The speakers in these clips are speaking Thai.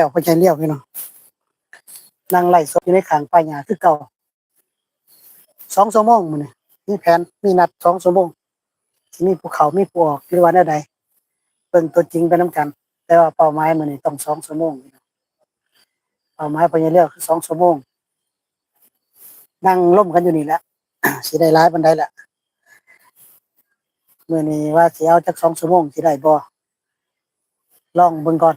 ก้วพอใจเลี้ยวพี่น้องนั่งไล่สดอยู่ในขางป่าหญ้าคือเก่าสองชั่วโมงมื้อนี้มีแผนมีนัดสองชั่วโมงมีภูเขามีภูออกหรือว่าแนวใดเบิ่งตัวจริงไปนํกัน แต่ว่าเป้าหมายมื้อนี้ต้องสองชั่วโมงพี่น้องเป้าหมายพอใเลี้ยวคือสองชั่วโมงนั่งล่มกันอยู่นี่แหละสิได้หลายปานใดล่ะมื้อนี้ว่าสิเอาจักสองชั่วโมงสิได้บ่ลองเบิ่งก่อน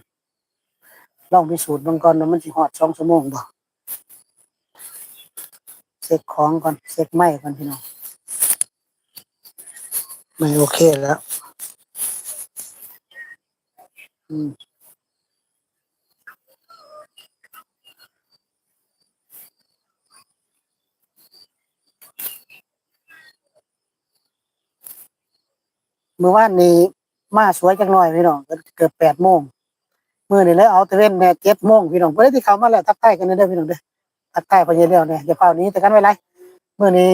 ลองพิสูจน์บางก่อนว่ามันสิฮอดสองชั่วโมงบ่เช็คของก่อนเช็คไม้ก่อนพี่น้องไม่โอเคแล้ว อืมเมื่อวานนี้มาสวยจังหน่อยพี่น้องเกือบแปดโมง มื่อนี่เลยเอาตะเวนเนี่เจ็ดโมงพี่น้องบ่ได้ที่เขามาแล้วทักทายกันเด้อพี่น้องเด้อทักทายไปเรื่อยๆเนี่ยอย่าเฝ้าหนี้แต่กันไว้ไรมื่อนี้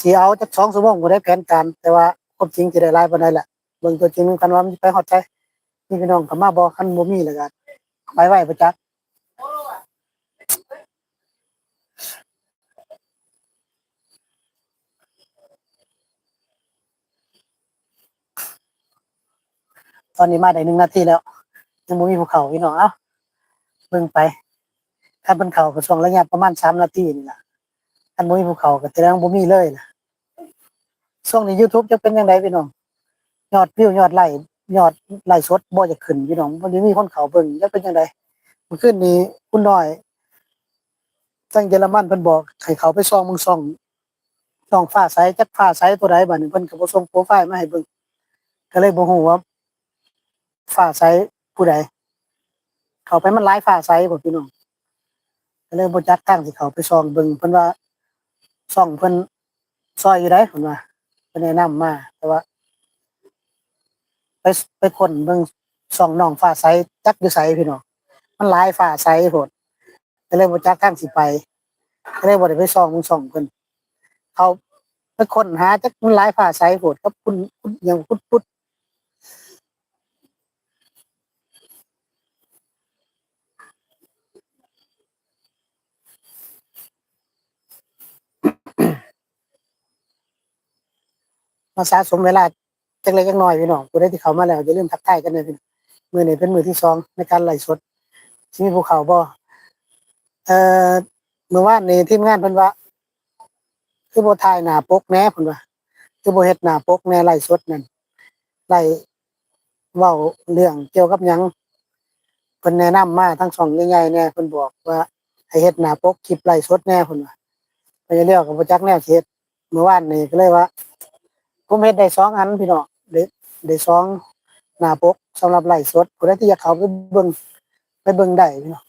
สิเอาจักสองชั่วโมงบ่ได้แผนการ แต่ว่าความจริงสิได้หลายปานใดล่ะเบิ่งตัวจริงกันว่ามันไปฮอดใจนี่พี่น้องก็มาบ่คันบ่มีแล้วก็ไปไหวประจักษ์ตอนนี้มาได้หนึ่งนาทีแล้ว ยังบ่มีภูเขาพี่น้องเอ้าเบิ่งไปถ้าเป็นเขาก็ช่วงระยะประมาณสามนาทีนี่ล่ะถ้าบ่มีภูเขาก็แสดงบ่มีเลยล่ะช่วงนี้ YouTube จะเป็นจังไดพี่น้องยอดวิวยอดไลค์ยอดไลค์สดบ่จะขึ้นพี่น้องบ่ได้มีคนเขาเบิ่งจะเป็นจังไดเมื่อคืนนี้คุณน้อยทั้งเยอรมันเพิ่นบอกให้เขาไปส่องมึงส่องส่องฟ้าใสจักฟ้าใสตัวใดบัดนี้เพิ่นก็บ่ส่งโปรไฟล์มาให้เบิ่งก็เลยบ่ฮู้ว่าฝ่าไซ ผู้ใด เขาไปมันไล่ฝ่าไซผมพี่น้องก็เลยบ่จักตั้งที่เขาไปซองเบิ่งเพิ่นว่าซองเพิ่นซอยอยู่ได้เพิ่นว่าเพิ่นแนะนำมา แต่ว่า ไปไปคนเบิ่งซองน้องฝ่าไซจักอยู่ไสพี่น้องมันหลายฝ่าไซโพดก็เลยบ่จักทางสิไปก็เลยบ่ได้ไปซองมึงซองเพิ่นเขาไปค้นหาจักมันหลายฝ่าไซโพดกับคุณคุณยังพุดพุด มาสะสมเวลาจักเล็กจักน้อยพี่น้องผู้ใดที่เขามาแล้วอย่าลืมทักทายกันเลยพี่น้องมือนี้เป็นมือที่สองในการไล่สดที่มีภูเขาบ่เอ่อเมื่อวานนี้ทีมงานเพิ่นว่า คือบ่ถ่ายหน้าปกแหน่เพิ่นว่าคือบ่เฮ็ดหน้าปกแหน่ไล่สดนั่นไล่เว้าเรื่องเกี่ยวกับหยังเพิ่นแนะนำมาทั้งสองใหญ่ๆแน่เพิ่นบอกว่าให้เฮ็ดหน้าปกคลิปไล่สดแน่เพิ่นว่าเพิ่นเรียกก็บ่จักแนวสิเฮ็ดเมื่อวานนี้ก็เลยว่า ผมเฮ็ดได้สองอันพี่น้องได้ได้สองหน้าปกสำหรับไลฟ์สดผู้ใดที่อยากเข้าไปเบิ่งไปเบิ่งได้พี่น้อง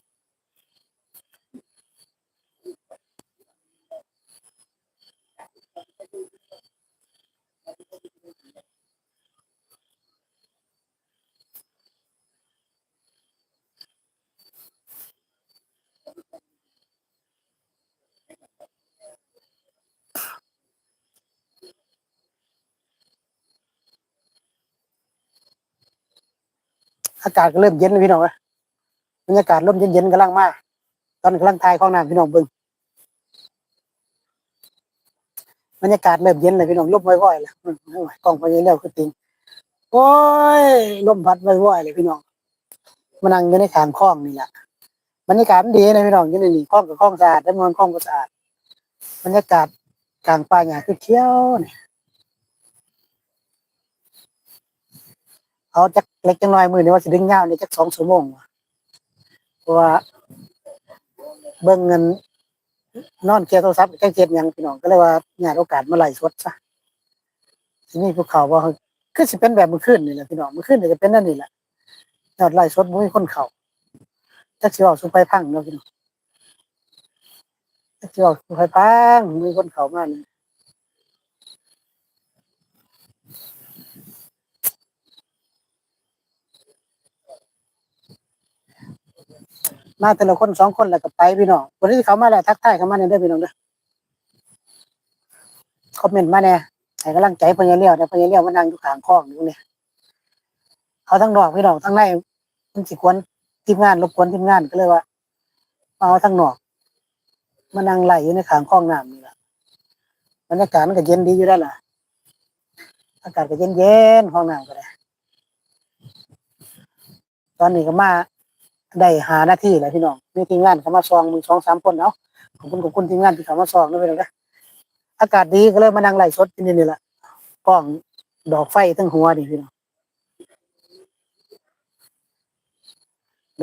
อากาศก็เริ่มเย็นแล้วพี่น้องเอ้ยบรรยากาศร่มเย็นๆกำลังมากตอนกำลังทายข้องน้ำพี่น้องเบิ่งบรรยากาศเริ่มเย็นเลยพี่น้องลมว่อยๆแล้วอืมไม่ไหวกล้องไปเร็วคือติงโอ้ยลมพัดว่อยๆเลยพี่น้องมานั่งอยู่ในขางคลองนี่แหละบรรยากาศดีนะพี่น้องอยู่ในนี่คลองกับคลองสะอาดจำนวนคลองก็สะอาดบรรยากาศกลางป่าหญ้าคือเขียวนี่ เอาจักเล็กจังน้อยมือนี่ว่าสิดึงยาวนี่จักสองชั่วโมงว่ะเพราะว่าเบิ่งเงิน นอนเคลียร์โทรศัพท์ใกล้เก็บหยังพี่น้องก็เลยว่าญาติโอกาสมาไล่สดซะทีนี้ภูเขาว่าคือสิเป็นแบบมื่อคืนนี่แหละพี่น้องมื่อคืนนี่ก็เป็นนั่นนี่แหละยอดไล่สดบ่มีคนเขาจักสิว้าสุไปพังเนาะพี่น้องจักสิว้าสุไปพังบ่มีคนเขามานี่ มาแต่ละคนสองคนแล้วก็ไปพี่น้องคนที่เขามาแล้วทักทายเขามาเนี่ยเด้อพี่น้องเด้อคอมเมนต์มาแน่ให้กำลังใจพิ่นอย่าเลี้ยวนะเพิ่นอย่าเลี้ยวมานั่งอยู่ข้างคลองอยู่เนี่ยเขาทั้งดอกพี่น้องทั้งในมันสิควรทีมงานรบกวนทีมงานก็เลยว่ามาเอาทางนอกมานั่งไหลอยู่ในขางคลองน้ำนี่แหละบรรยากาศมันก็เย็นดีอยู่แล้วล่ะอากาศก็เย็นเย็นๆห้องน้ำก็ได้ ตอนนี้ก็มา ได้หาหน้าที่แล้วพี่น้องมีทีมงานเขามาซองมือสองสามคนเนาะขอบคุณขอบคุณทีมงานที่เขามาซองด้วยนะอากาศดีก็เลยมานั่งไล่สดที่นี่นี่แหละกล้องดอกไฟทั้งหัวดิพี่น้อง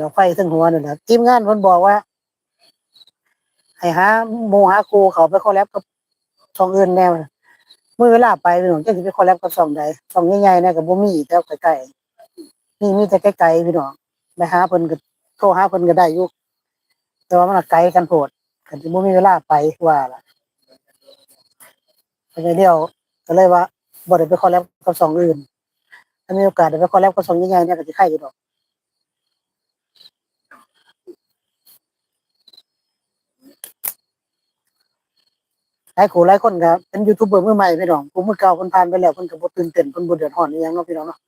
ดอกไฟทั้งหัวนี่แหละทีมงานเพิ่นบอกว่าให้หาโมหาครูเขาไปคอลแลบกับช่องอื่นแนวนะเมื่อเวลาไปพี่น้องจะไปคอลแลบกับช่องใดช่องใหญ่ๆนะกับบ่มีแต่ใกล้ๆนี่มีแต่ไกลๆพี่น้องไปหาเพิ่นก็ โทรหาเพิ่นก็ได้อยู่แต่ว่ามันก็ไกลกันโพดก็สิบ่มีเวลาไปว่าล่ะก็เลยเดียวก็เลยว่าบ่ได้ไปคอลแลบกับช่องอื่นถ้ามีโอกาสได้ไปคอลแลบกับช่องใหญ่ๆเนี่ยก็สิใครอยู่ดอกหลายคนหลายคนก็เป็นยูทูบเบอร์มือใหม่พี่น้องผู้มือเก่าคนผ่านไปแล้วคนก็บ่ตื่นเต้นคนบ่เดือดร้อนอหยังเนาะพี่น้องเนาะ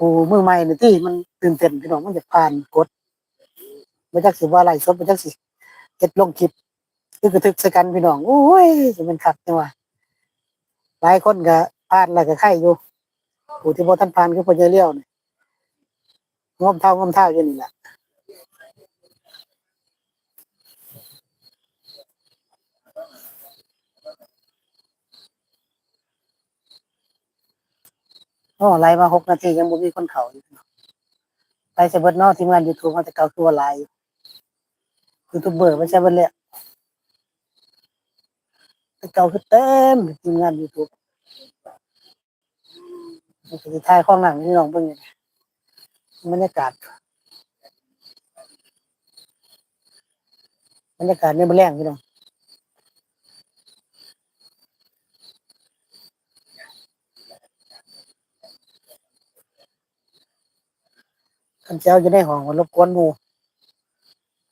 กูมือใหม่นี่ที่มันตื่นเต้นพี่น้องมันจะผ่านกดบ่จักสิว่าไลฟ์สดบ่จักสิเก็ดลงคลิปคือกระทึกใส่กันพี่น้องโอ้ยสิมันขัดจังวะหลายคนก็ผ่านแล้วก็ไข่อยู่ผู้ที่บ่ทันผ่านคือพ่อใหญ่เลี้ยวนี่งอมเท้างอมเท้าอยู่นี่แหละ โอ้ไลฟ์มาหกนาทียังบ่มีคนเข้าอยู่าไปเสยเบิดนอทีมงาน YouTube มาแต่เก่าคือว่าไลฟ์ยูทูบเบอร์ไม่ใช่เบิดเลยแต่เก่าคือเต็มทีมงาน YouTube มันก็สิถ่ายข้องหนังนี่น้องเบิ่งนี่บรรยากาศบรรยากาศในบ่แรงพี่น้อง คันเจ้าอยู่ในห้องมันรบกวนหมู่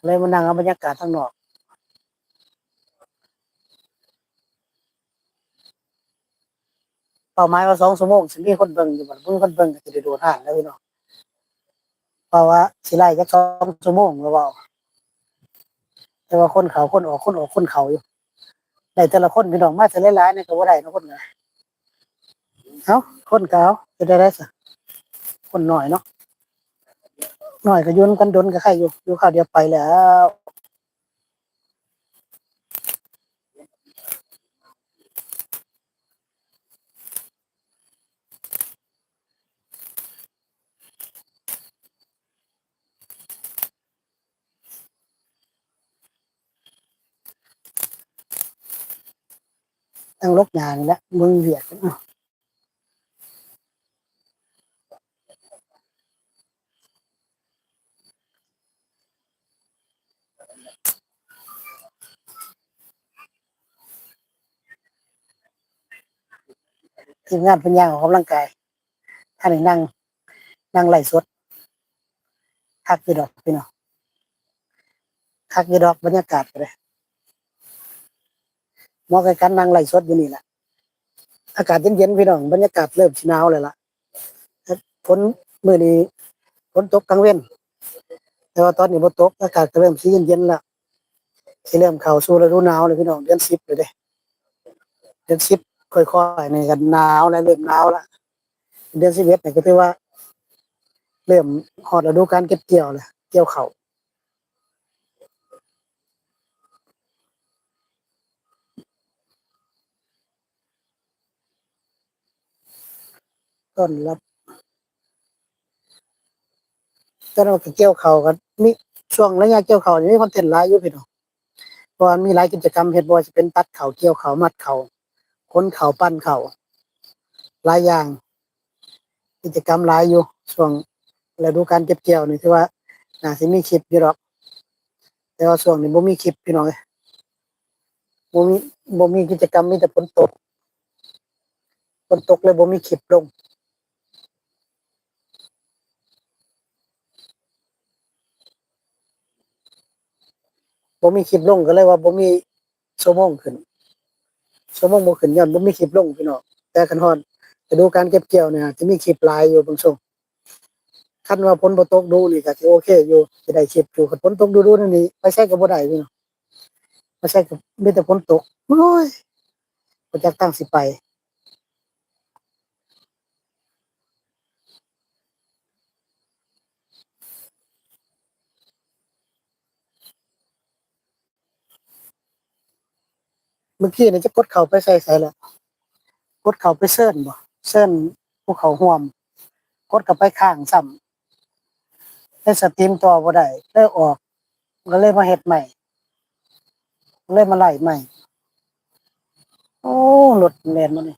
เลยมานั่งเอาบรรยากาศข้างนอกเป้าหมายว่าสองชั่วโมงสิมีคนเบิ่งอยู่บ่บ่มีคนเบิ่งก็สิได้ดดห่างแล้วพี่น้องเพราะว่าสิไล่จัสองชั่วโมงแล้วเว้าแต่ว่าคนเขาคนออกคนออกคนเขาอยู่ได้แต่ละคนพี่น้องมาแต่หลายๆนี่ก็บ่ได้เนาะคนก็เอ้าคนเก่าจะได้ได้ซะคนหน้อยเนาะ น้อยก็ยุ่นกันดนก็ใครอยู่อยู่ข้าวเดียวไปแล้วตั้งลกยานี่แหละมึงเวียดเนาะ ทีมงานเป็นย่างออกกำลังกายท่านนี่นั่ง นั่งไหลสดคักยีดอกพี่น้องคักยีดอกบรรยากาศเลยมาะกับการนั่งไหลสดอยู่นี่แหละอากาศเย็นๆพี่น้องบรรยากาศเริ่มสิหนาวเลยล่ะฝนมื้อนี้ฝนตกกลางเว้นแต่ว่าตอนนี้บ่ตกอากาศก็เริ่มสิเย็นๆแล้วสิเริ่มเข้าสู่ฤดูหนาวเลยพี่น้องเดือน10เลยเด้เดือน10 ค่อยๆในี่ก็หนาวแล้วเริ่มหนาวแล้วเดือน11นี่ก็ถือว่า เริ่มฮอดฤดูการเก็บเกี่ยวแล้วเกี่ยวเข้าต้นรับแต่เราเกี่ยวเขากันมีช่วงระยะเกี่ยวเขานี่มีคอนเทนต์หลายอยู่พี่น้องเพราะมีหลายกิจกรรมเฮ็ดบ่ว่าสิเป็นตัดเข้าเกี่ยวเขามัดเข้า คนเข้าปั้นเข้าหลายอย่าง กิจกรรมหลายอยู่ช่วงฤดูการเก็บเกี่ยวนี่ถือว่าน่าสิมีคลิปอยู่ดอก แต่ว่าช่วงนี้บ่มีคลิปพี่น้องเอ้ยบ่มีบ่มีกิจกรรมมีแต่ฝนตกฝนตกเลยบ่มีคลิปลงบ่มีคลิปลงก็เลยว่าบ่มีชั่วโมงขึ้น ชั่วโมงบ่ขึ้นย้อนบ่มีคลิปลงพี่น้องแต่คันฮอดฤดูการเก็บเกี่ยวเนี่ยจะมีคลิปลายอยู่บางช่วงคันว่าฝนบ่ตกดูนี่ก็สิโอเคอยู่จะได้คลิปอยู่คันฝนตกดูๆนั่นนี่ไปใช้ก็บ่ได้พี่น้องไปใช้ก็มีแต่ฝนตกโอ้ยบ่จักตั้งสิไป เมื่อกี้เนี่ยจะกดเข่าไปใส่ใส่แล้วกดเข่าไปเส้นบ่เส้นภูเขาห่วม กดกับไปข้างซ้ำได้สตรีมต่อบ่ได้ได้ออก ก็เลยมาเห็ดใหม่เลยมาไล่ใหม่ โอ้หลุดแลนมานี่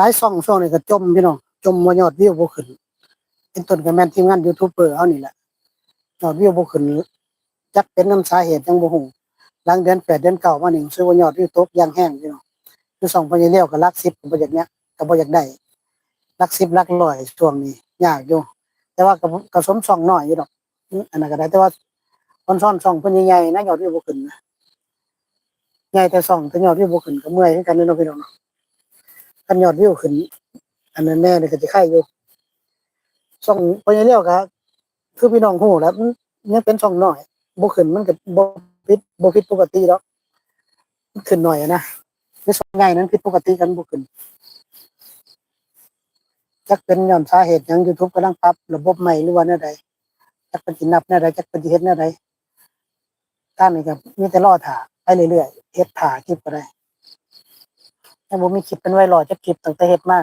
หลายช่องช่วงนี้ก็จมพี่น้องจมว่ายอดวิวบ่ขึ้นเป็นต้นก็แม่นทีมงานยูทูบเบอร์เฮานี่แหละยอดวิวบ่ขึ้นจักเป็นน้ำสาเหตุจังบ่ฮู้หลังเดือน8เดือน9มานี่รู้สึกว่ายอดวิวตกย่างแห้งพี่น้องคือส่องไปเรื่อยๆก็หลัก10ก็บ่อยากเนี้ยก็บ่อยากได้ลัก10หลักร้อยช่วงนี้ยากอยู่ แต่ว่าก็ก็สมช่องน้อยอยู่ดอกอืมอันนั้นก็ได้แต่ว่าคนซ่อนช่องเพิ่นใหญ่ๆนะยอดวิวบ่ขึ้นนะใหญ่แต่ช่องแต่ยอดวิวบ่ขึ้นก็เมื่อยคือกันเด้อเนาะพี่น้อง คันยอดวิวขึ้น อันนั้นแน่นี่ก็สิไข่อยู่ช่องเพิ่นใหญ่แล้วก็คือพี่น้องฮู้แล้วมันยังเป็นช่องหน้อยบขึ้นมันก็บ่ผิดบ่ผิดปกติดอกมันขึ้นหน้อยอะนะในช่องใหญ่นั้นผิดปกติกันบขึ้นจักเป็นย้อนสาเหตุยัง YouTube กำลังปรับระบบใหม่หรือว่าแนวใดจักเป็นสินับแนวใดจักเป็นสิเฮ็ดแนวใดตามนี้ก็มีแต่รอท่าไปเรื่อยๆเฮ็ดท่าคลิปก็ได้ ถ้าบ่มีคลิปเป็นไว้รอจักคลิปตั้งแต่เฮ็ดมา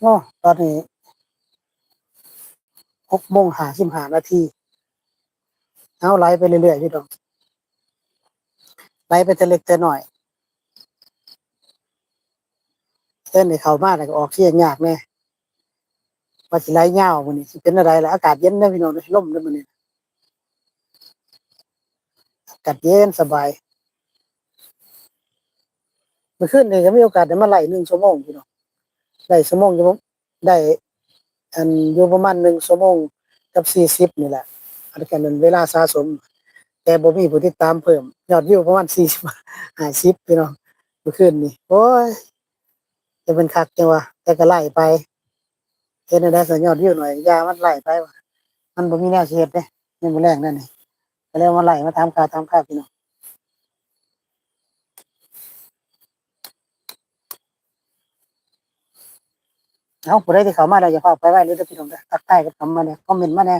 โอ้ตอนนี้6โมง55นาที เอาไลฟ์ไปเรื่อยๆพี่น้องไลฟ์ไปแต่เล็กแต่น้อย เต้นให้เขามากแล้วก็ออกเสียงยากแน่ว่าสิไลฟ์ยาวมื้อนี้สิเป็นอะไรล่ะอากาศเย็นเด้อพี่น้องเด้อลมเด้อมื้อนี้อากาศเย็นสบายมื่อคืนนี่ก็มีโอกาสได้มาไล่1ชั่วโมงพี่น้องได้ชั่วโมงอยู่ได้ อันอยู่ประมาณ1ชั่วโมงกับ40นี่แหละอันกันนั้นเวลาสะสม แต่บ่มีผู้ติดตามเพิ่ม ยอดวิวประมาณ40 50พี่น้องเมื่อคืนนี่โอ้ย จะเป็นคักจังวะแต่ก็ไล่ไปเฮ็ดให้ได้สัญยอดวิวหน่อยยามันไล่ไปว่ะมันบ่มีแนวสิเฮ็ดเด้ในมื้อแรกนั่นนี่ก็เลยเอามาไล่มาตามข่าวตามข่าวพี่น้องเอาผู้ใดที่เข้ามาแล้วอย่าพาไปไว้เลยเด้อพี่น้องเด้อทักทายกันเข้ามาเนี่ยคอมเมนต์มาแน่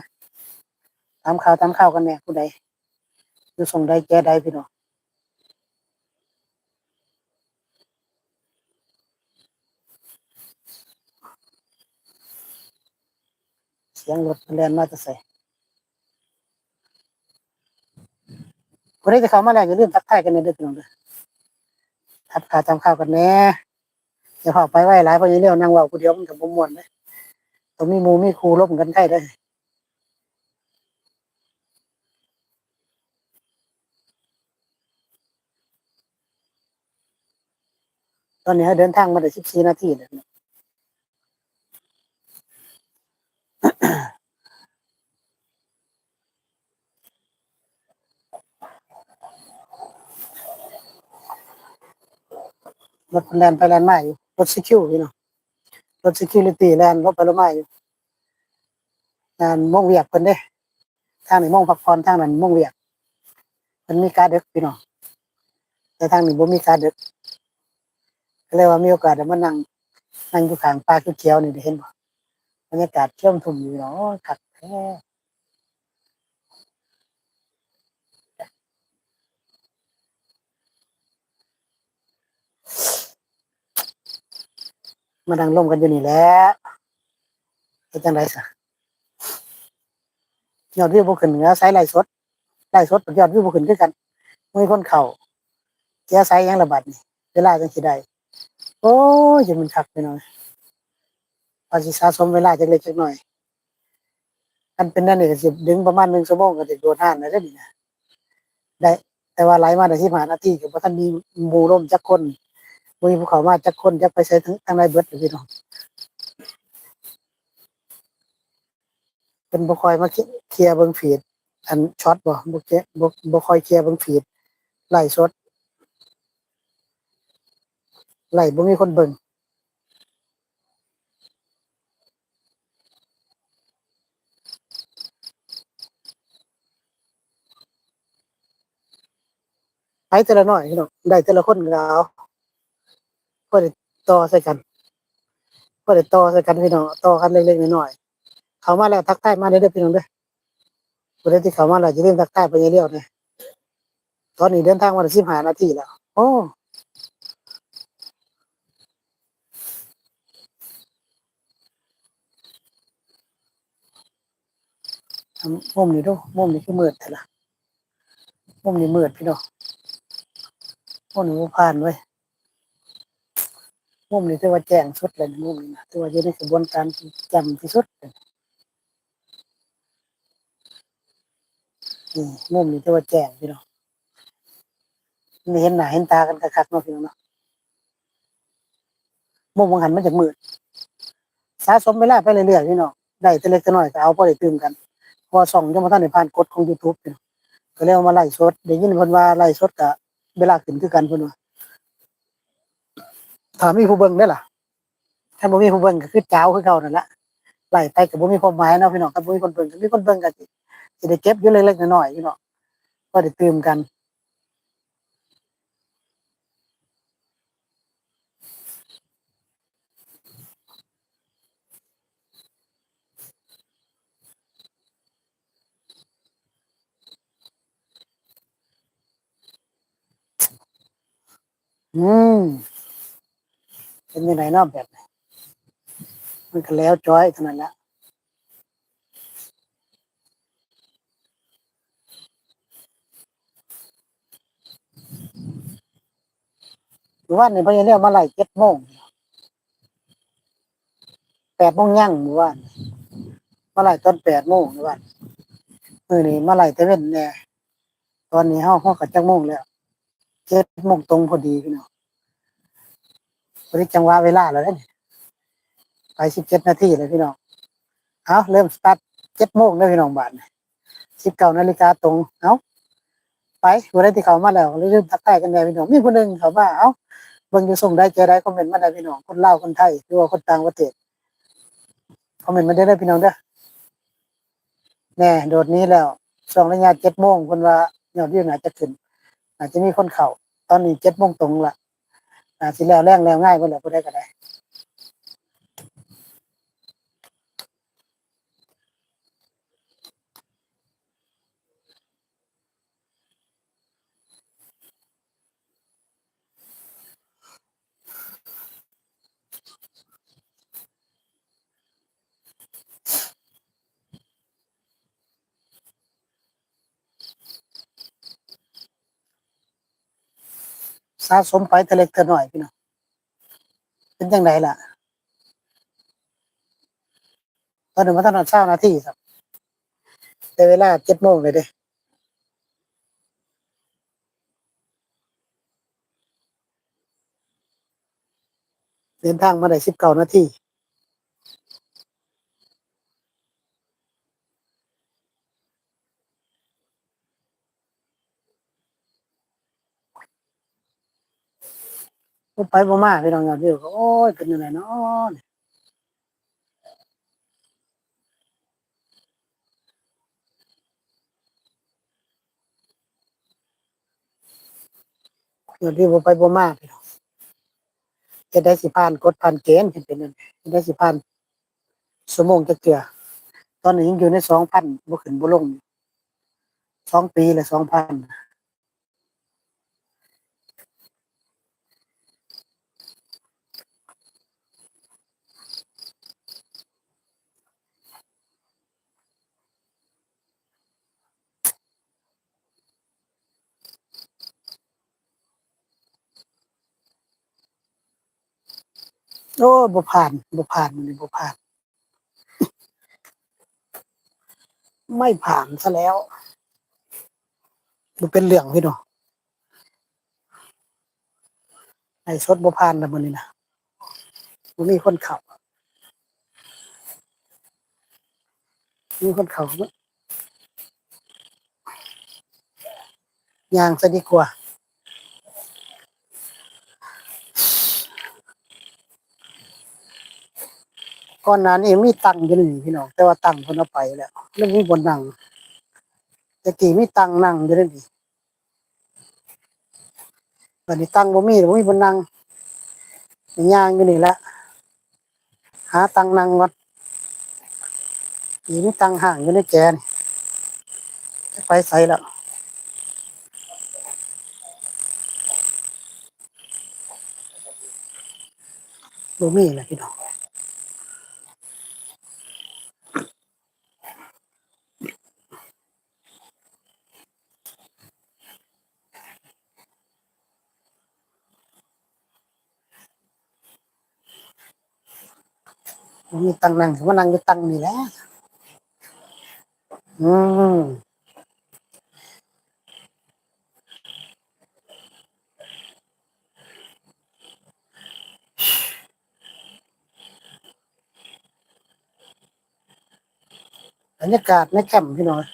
ตามข่าวตามข่าวกันแน่ผู้ใดอยู่ส่งใดแก่ใดพี่น้อง สียงรถแล่นมาจะใส่ผู้ใดที่เข้ามาแล้วอย่าลืมทักทายกันแน่เด้อพี่น้องเด้อทักข่าวตามข่าวกันแน่อย่าพาไปไหว้หลายเพราะอย่างเดียวนั่งว้าผู้เดียวมันก็บ่มวนเด้ต้องมีมูมีครูร่วมกันใกล้เด้ตอนนี้เราเดินทางมาได้14นาทีแล้วเนี่ย รถแลนไปแลนมาอยู่รถซิคิวพี่เนาะรถ security แลนรถไปรถมาอยู่งานม่วงเวียกเพิ่นเด้ทางนี้ม่วงพักผ่อนทางนั้นม่วงเวียกเพิ่นมีการเดึกพี่เนาะแต่ทางนี้บ่มีการเดึกก็เลยว่ามีโอกาสได้มานั่งนั่งอยู่ข้างป่าเขียวๆนี่ได้เห็นบ่บรรยากาศเชื่อมทุ่มอยู่เนาะคักแท้ มานั่งร่มกันอยู่นี่แหละเฮ็ดจังได๋ซะยอดวิวบ่ขึ้นเหนือสายไลฟ์สดไลฟ์สดยอดวิวบ่ขึ้นคือกันมีคนเข้าเสียสายยังละบัดนี่เวลาจังสิได้โอ้ยจะมันคักไปหน่อยภาษีสะสมเวลาจักเล็กจักหน่อยอันเป็นนั่นเองสิดึงประมาณหนึ่งชั่วโมงก็จะโดนห้านแล้วได้ดีนะได้ แต่ว่าไหลมาได้ที่มหานาทีก็บ่ท่านมีหมู่ร่มจักคน มีภูเขามาจักคนจักไปใช้ทั้งทางในเบิดเลยพี่น้องเป็นบ่คอยมาเคลียร์เบิ่งฟีด อันช็อตบ่บ่เคบ่บ่คอยเคลียร์เบิ่งฟีดไล่สดไล่บ่มีคนเบิ่งไปแต่ละหน่อยพี่น้องได้แต่ละคนก็เอา ก็ได้ต่อใส่กันก็ได้ต่อใส่กันพี่น้องต่อกันเล็กๆน้อยๆเขามาแล้วทักทายมาเด้อยๆพี่น้องเด้อบ่ได้ที่เขามาแล้วจะเริ่มทักทายไปเรื่อยๆนะตอนนี้เดินทางมาได้15นาทีแล้ว โอ้มุมนี้ดูมุมนี้คือมืดแต่ละมุมนี้มืดพี่น้องมุมนี้ผ่านเว้ย มุมนี้ถือว่าแจ้งสุดเลยนะมุมนี้นะถือว่าอยู่ในกระบวนการที่จำที่สุดเลยนี่มุมนี้ถือว่าแจ้งพี่น้องนี่เห็นหน้าเห็นตากันคักๆเนาะพี่น้องเนาะมุมบางหันมันจะมืดสะสมเวลาไปเรื่อยๆพี่น้องได้แต่เล็กแต่น้อยก็เอาพอได้ตื่มกัน พอส่องยังบ่ทันได้ผ่านกฎของ YouTube พี่น้องก็เลยเอามาไล่สดได้ยินเพิ่นว่าไล่สดก็เวลาขึ้นคือกันเพิ่นว่า ถ้ามีผู้เบิ่งได้ล่ะถ้าบ่มีผู้เบิ่งก็คือเจ้าคือเก่านั่นแหละไล่ไปก็บ่มีความหมายเนาะพี่น้องถ้าบ่มีคนเบิ่งก็มีคนเบิ่งก็สิสิได้เก็บอยู่เล็กๆน้อยๆพี่น้องก็ได้ตื่มกันอืม เป็นยังไงนาะแบบนี้มันก็แล้วจ้อยเท่านั้นละหรือว่าในพญาเนี่ยมาไล่เจ็ดโมงแปดโมงย่างหรือว่ามาไล่ตอนแปดโมงหรือว่าเออนี่มาไล่แต่เว้นแน่ตอนนี้เฮาเฮาก็จักโมงแล้วเจ็ดโมงตรงพอดีพี่น้อง พอดีจังหวะเวลาแล้วเนี่ไปสิบเจ็ดนาทีเลยพี่น้อง เอาเริ่มสตาร์ทเจ็ดโมงแล้วพี่น้องบาทสิบเก้านาฬิกาตรง เอาไปวันที่เขามาแล้วเริ่มทักทายกันแล้วพี่น้อง มีคนหนึ่งเขาว่าเอ้าเบิ่งอยู่ส่งได้เจอได้คอมเมนต์มาได้พี่น้อง คนเล่าคนไทยหรือว่าคนต่างประเทศ คอมเมนต์มาได้ได้อพี่น้องเด้อแน่โดดนี้แล้วสองระยะเจ็ดโมงคนว่ายอดวิวน่าจะขึ้น อาจจะมีคนเข่าตอนนี้เจ็ดโมงตรงละ อาจสิแล้วแรงแล้วง่ายก็แล้วผู้ใดก็ได้ สะสมไปแต่เล็กแต่น้อยพี่น้องเป็นยังไงล่ะ ตอนนี้มาตอนเช้านาทีครับแต่เวลาเจ็ดโมงเลยเด้เดินทางมาได้สิบเก้านาที บ่ไปบ่มาพี่น้องยอดวิวก็โอ้ยเป็นยังไงเนาะยอดวิวบ่ไปบ่มาพี่น้องจะได้สิผ่านกฎผ่านเกณฑ์เป็นนั่นจะได้สิผ่านชั่วโมงจะเกลือตอนนี้ยังอยู่ในสองพันบ่ขึ้นบ่ลงสองปีละสองพัน โอ้บ่ผ่านบ่ผ่านมันนี่บ่ผ่าน ไม่ผ่านซะแล้วมันเป็นเรื่องพี่น้องไอ้สดบ่ผ่านแล้วมันนี่นะมันมีคนเขับมีคนเขายางซะดีกว่า ก่อนหน้านี้มีตังค์อยู่นี่พี่น้องแต่ว่าตังค์คนเอาไปแล้วเรื่องนี้บนนั่งตะกี้มีตังค์นั่งอยู่นี่ตอนนี้ตังค์บ่มีบ่มีบนนั่งย่างอยู่นี่แหละหาตังค์นั่งก่อนอีมีตังค์ห่างอยู่ในแกนี่จะไปใส่แล้วบ่มีแหละพี่น้อง มีตังค์นั่งถือว่านั่งอยู่ตังค์นี่แหละอืมบรรยากาศในแคมป์พี่น้อย